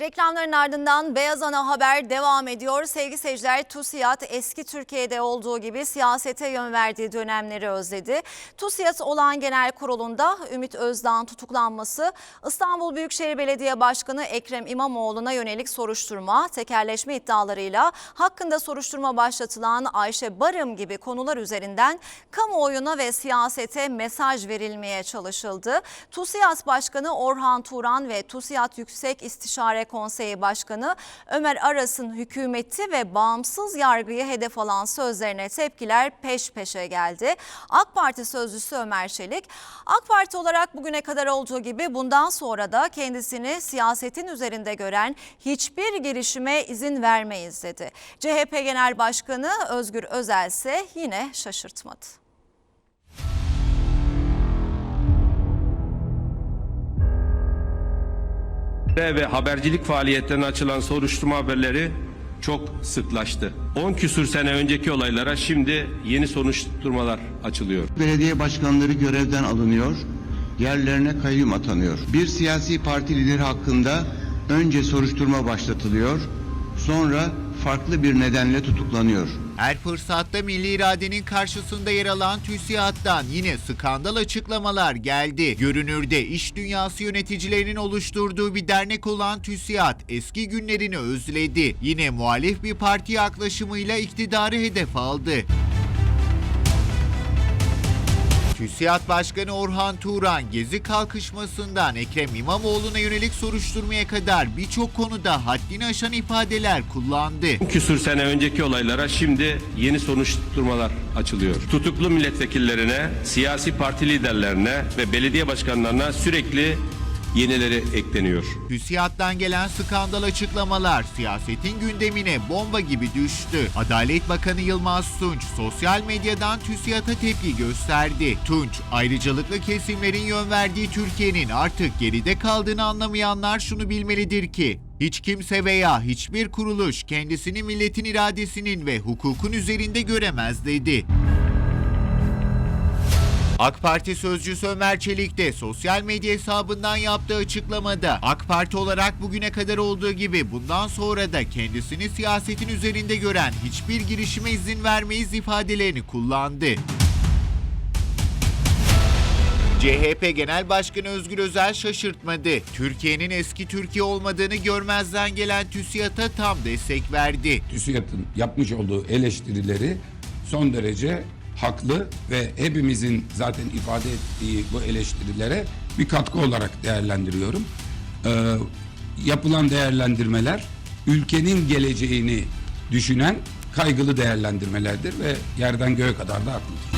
Reklamların ardından Beyaz Ana Haber devam ediyor. Sevgili seyirciler TUSİAD eski Türkiye'de olduğu gibi siyasete yön verdiği dönemleri özledi. TUSİAD olan genel kurulunda Ümit Özdağ'ın tutuklanması, İstanbul Büyükşehir Belediye Başkanı Ekrem İmamoğlu'na yönelik soruşturma, tekerleşme iddialarıyla hakkında soruşturma başlatılan Ayşe Barım gibi konular üzerinden kamuoyuna ve siyasete mesaj verilmeye çalışıldı. TUSİAD Başkanı Orhan Turan ve TUSİAD Yüksek İstişare Konseyi Başkanı Ömer Aras'ın hükümeti ve bağımsız yargıyı hedef alan sözlerine tepkiler peş peşe geldi. AK Parti sözcüsü Ömer Çelik, AK Parti olarak bugüne kadar olduğu gibi bundan sonra da kendisini siyasetin üzerinde gören hiçbir girişime izin vermeyiz dedi. CHP Genel Başkanı Özgür Özel ise yine şaşırtmadı. Ve habercilik faaliyetlerine açılan soruşturma haberleri çok sıklaştı. 10 küsür sene önceki olaylara şimdi yeni soruşturmalar açılıyor. Belediye başkanları görevden alınıyor, yerlerine kayyum atanıyor. Bir siyasi parti lideri hakkında önce soruşturma başlatılıyor, sonra farklı bir nedenle tutuklanıyor. Her fırsatta milli iradenin karşısında yer alan TÜSİAD'dan yine skandal açıklamalar geldi. Görünürde iş dünyası yöneticilerinin oluşturduğu bir dernek olan TÜSİAD eski günlerini özledi. Yine muhalif bir parti yaklaşımıyla iktidarı hedef aldı. TÜSİAD Başkanı Orhan Turan gezi kalkışmasından Ekrem İmamoğlu'na yönelik soruşturmaya kadar birçok konuda haddini aşan ifadeler kullandı. 10 küsür sene önceki olaylara şimdi yeni soruşturmalar açılıyor. Tutuklu milletvekillerine, siyasi parti liderlerine ve belediye başkanlarına sürekli yenileri ekleniyor. TÜSİAD'dan gelen skandal açıklamalar siyasetin gündemine bomba gibi düştü. Adalet Bakanı Yılmaz Tunç sosyal medyadan TÜSİAD'a tepki gösterdi. Tunç, ayrıcalıklı kesimlerin yön verdiği Türkiye'nin artık geride kaldığını anlamayanlar şunu bilmelidir ki hiç kimse veya hiçbir kuruluş kendisini milletin iradesinin ve hukukun üzerinde göremez dedi. AK Parti sözcüsü Ömer Çelik de sosyal medya hesabından yaptığı açıklamada AK Parti olarak bugüne kadar olduğu gibi bundan sonra da kendisini siyasetin üzerinde gören hiçbir girişime izin vermeyiz ifadelerini kullandı. CHP Genel Başkanı Özgür Özel şaşırtmadı. Türkiye'nin eski Türkiye olmadığını görmezden gelen TÜSİAD'a tam destek verdi. TÜSİAD'ın yapmış olduğu eleştirileri son derece haklı ve hepimizin zaten ifade ettiği bu eleştirilere bir katkı olarak değerlendiriyorum. Ee, yapılan değerlendirmeler ülkenin geleceğini düşünen kaygılı değerlendirmelerdir ve yerden göğe kadar da haklıdır.